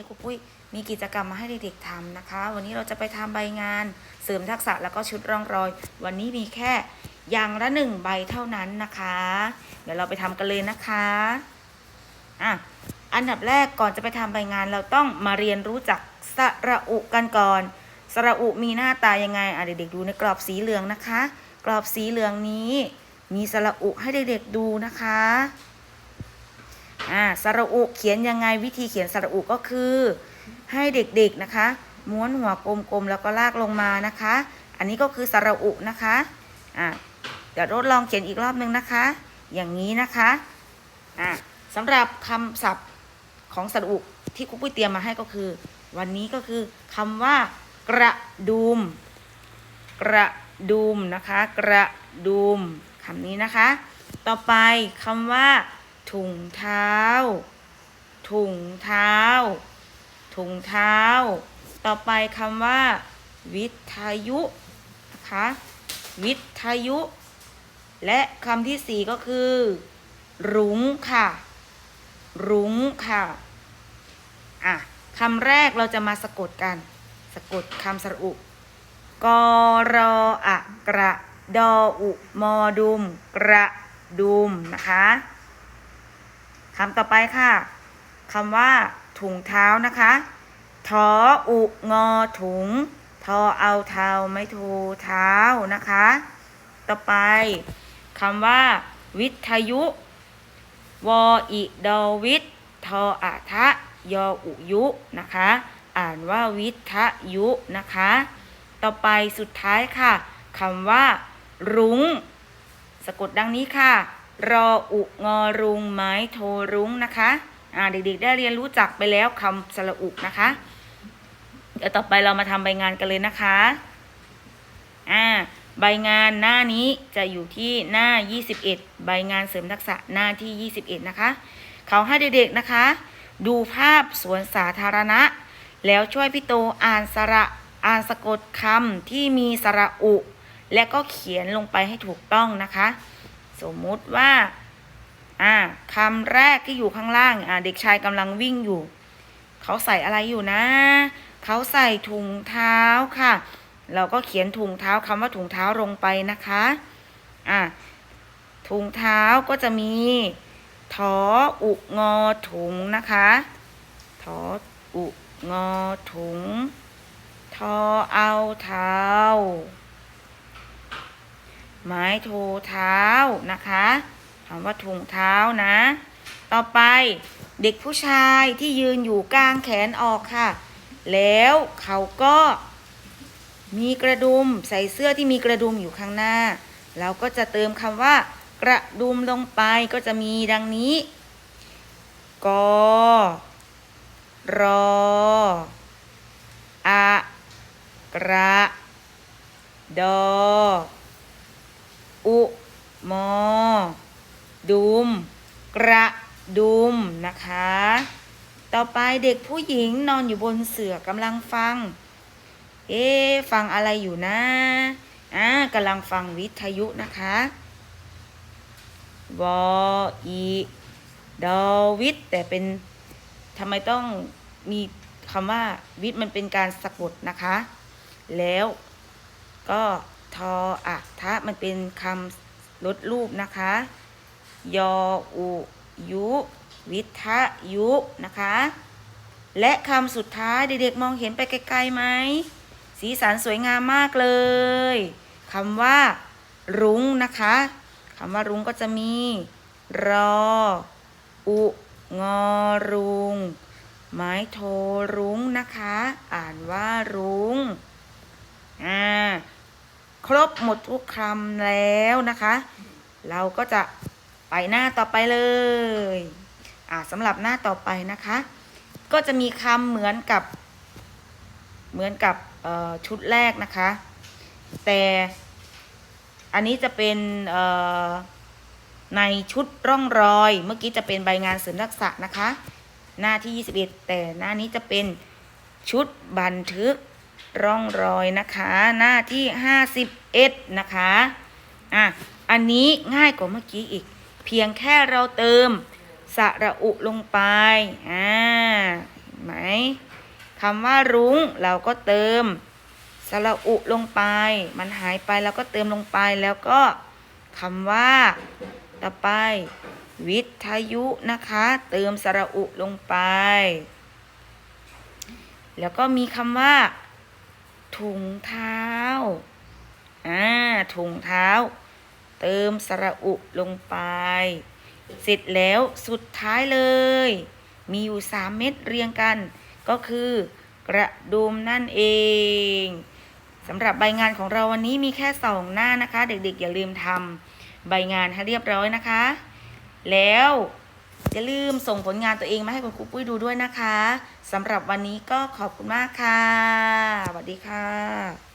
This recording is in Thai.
นี้ครูปุ้ยมีกิจกรรมมาให้เด็กๆทำนะคะ วันนี้เราจะไปทำใบงานเสริมทักษะแล้วก็ชุดร่องรอย วันนี้มีแค่อย่างละหนึ่งใบเท่านั้นนะคะ เดี๋ยวเราไปทำกันเลยนะคะอะอันดับแรกก่อนจะไปทำใบงานเราต้องมาเรียนรู้จักสระอุกันก่อน สระอุมีหน้าตายังไงอะเด็กๆดูในกรอบสีเหลืองนะคะ กรอบสีเหลืองนี้ มีสระอุให้เด็กๆดูนะคะ อ่าสระอุเขียนยังไงวิธีเขียนสระอุก็คือ ให้เด็กๆนะคะ ม้วนหัวกลมๆแล้วก็ลากลงมานะคะ อันนี้ก็คือสระอุนะคะอ่าเดี๋ยวทดลองเขียนอีกรอบนึงนะคะ อย่างนี้นะคะอ่าสำหรับคำศัพท์ของสระอุที่ครูปุ้ยเตรียมมาให้ก็คือ วันนี้ก็คือคำว่ากระดุมกระดุมนะคะ กระดุมคำนี้นะคะ ต่อไปคำว่า ถุงเท้า ถุงเท้า ถุงเท้า ต่อไปคำว่า วิทยุนะคะวิทยุ และคำที่สี่ก็คือ รุ้งค่ะ รุ้งค่ะอะคำแรกเราจะมาสะกดกัน สะกดคำสระอุกรออะกระ ดออุ มอดุม กระดุมนะคะ คำต่อไปค่ะคำว่า ถุงเท้านะคะทออุงอถุงทอเอาเท้าไม่โทเท้านะคะ ต่อไปคำว่า วิทยุ วออิดอวิททออะทะยออุยุนะคะ อ่านว่าวิทยุนะคะ ต่อไปสุดท้ายค่ะคำว่า รุ้งสะกดดังนี้ค่ะ รออุงอรุงไม้โทรุ้งนะคะอ่าเด็กๆ ได้เรียนรู้จักไปแล้วคำสระอุนะคะ เดี๋ยวต่อไปเรามาทำใบงานกันเลยนะคะอ่าใบงานหน้านี้จะอยู่ที่หน้า 21 ใบงานเสริมทักษะหน้าที่ 21 นะคะ เขาให้เด็กๆนะคะ ดูภาพสวนสาธารณะ แล้วช่วยพี่โตอ่านสระอ่านสะกดคำที่มีสระอุ และก็เขียนลงไปให้ถูกต้องนะคะ สมมุติว่า อ่าคำแรกที่อยู่ข้างล่าง อ่า เด็กชายกำลังวิ่งอยู่ เขาใส่อะไรอยู่นะ เขาใส่ถุงเท้าค่ะ เราก็เขียนถุงเท้าคำว่าถุงเท้าลงไปนะคะ อ่าถุงเท้าก็จะมีทออุงอถุงนะคะทออุงอถุง ทอเอาเท้า ไม้โทเท้านะคะคำว่าถุงเท้านะ ต่อไปเด็กผู้ชายที่ยืนอยู่กลางแขนออกค่ะ แล้วเขาก็มีกระดุมใส่เสื้อที่มีกระดุมอยู่ข้างหน้า เราก็จะเติมคำว่า กระดุมลงไปก็จะมีดังนี้กรอะกระดอ มอ ดุม กระดุมนะคะ ต่อไปเด็กผู้หญิงนอนอยู่บนเสื่อกำลังฟัง เอ๊ฟังอะไรอยู่นะอ่ากำลังฟังวิทยุนะคะวออีดอวิทแต่เป็นทำไมต้องมีคำว่าวิทมันเป็นการสะกดนะคะ แล้วก็ทออะทะมันเป็นคำ ลดรูปนะคะ ยออุยุ วิทะยุ นะคะ และคำสุดท้ายเด็กๆมองเห็นไปไกลๆไหม สีสันสวยงามมากเลยคำว่า รุ้งนะคะคำว่ารุ้งก็จะมี รอ อุ งอรุง ไม้โทรุ้งนะคะ อ่านว่ารุ้ง อ่า รบหมดทุกคำแล้วนะคะ เราก็จะไปหน้าต่อไปเลยอ่าสำหรับหน้าต่อไปนะคะ ก็จะมีคำเหมือนกับเหมือนกับชุดแรกนะคะ แต่อันนี้จะเป็นในชุดร่องรอย เมื่อกี้จะเป็นใบงานเสริมทักษะนะคะ หน้าที่ 21 แต่หน้านี้จะเป็นชุดบันทึก ร่องรอยนะคะ หน้าที่51นะคะอะอันนี้ง่ายกว่าเมื่อกี้อีก เพียงแค่เราเติมสระอุลงไปอ่าเห็นไหมคำว่ารุ้งเราก็เติมสระอุลงไป มันหายไปแล้วก็เติมลงไปแล้วก็คำว่าต่อไป วิทยุนะคะ เติมสระอุลงไป แล้วก็มีคำว่า ถุงเท้า อ่า ถุงเท้า เติมสระอุลงไป เสร็จแล้วสุดท้ายเลย มีอยู่3เม็ดเรียงกัน ก็คือกระดุมนั่นเองสำหรับใบงานของเราวันนี้มีแค่สองหน้านะคะ เด็กๆ อย่าลืมทำใบงานให้เรียบร้อยนะคะ แล้ว อย่าลืมส่งผลงานตัวเองมาให้คุณครูปุ้ยดูด้วยนะคะสำหรับวันนี้ก็ขอบคุณมากค่ะสวัสดีค่ะ